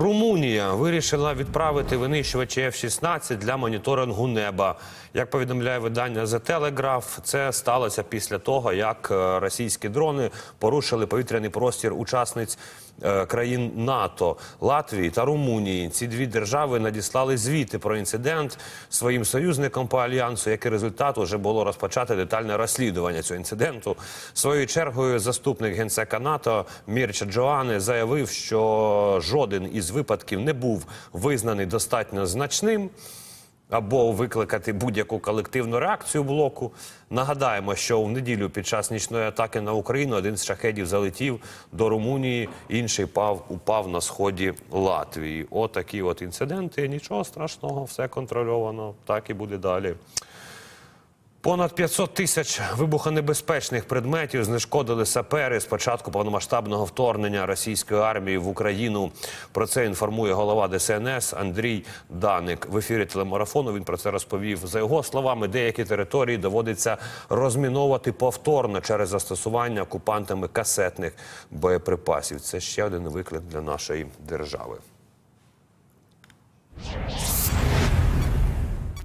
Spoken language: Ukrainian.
Румунія вирішила відправити винищувачі F-16 для моніторингу неба. Як повідомляє видання The Telegraph, це сталося після того, як е, російські дрони порушили повітряний простір учасниць е, країн НАТО Латвії та Румунії. Ці дві держави надіслали звіти про інцидент своїм союзникам по альянсу. Як і результат, уже було розпочати детальне розслідування цього інциденту. Своєю чергою заступник генсека НАТО Мірча Джоани заявив, що жоден із випадків не був визнаний достатньо значним. Або викликати будь-яку колективну реакцію блоку. Нагадаємо, що в неділю під час нічної атаки на Україну один з шахедів залетів до Румунії, інший пав упав на сході Латвії. Отакі от інциденти. Нічого страшного, все контрольовано. Так і буде далі. Понад 500 тисяч вибухонебезпечних предметів знешкодили сапери з початку повномасштабного вторгнення російської армії в Україну. Про це інформує голова ДСНС Андрій Даник. В ефірі телемарафону він про це розповів. За його словами, деякі території доводиться розміновувати повторно через застосування окупантами касетних боєприпасів. Це ще один виклик для нашої держави.